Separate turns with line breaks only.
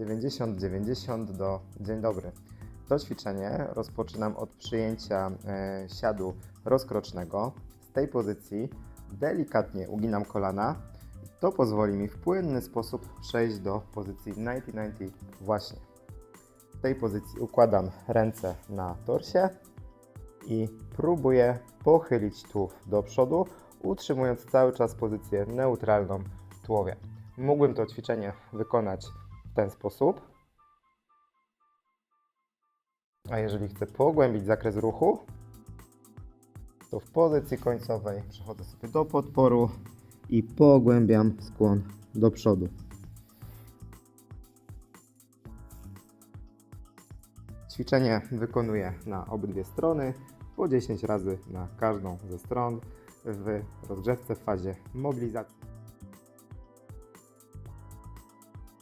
90-90 do dzień dobry. To ćwiczenie rozpoczynam od przyjęcia e, siadu rozkrocznego. Z tej pozycji delikatnie uginam kolana. To pozwoli mi w płynny sposób przejść do pozycji 90-90 właśnie. W tej pozycji układam ręce na torsie i próbuję pochylić tułów do przodu, utrzymując cały czas pozycję neutralną w tułowie. Mógłbym to ćwiczenie wykonać w ten sposób. A jeżeli chcę pogłębić zakres ruchu, to w pozycji końcowej przechodzę sobie do podporu i pogłębiam skłon do przodu. Ćwiczenie wykonuję na obydwie strony, po 10 razy na każdą ze stron w rozgrzewce w fazie mobilizacji.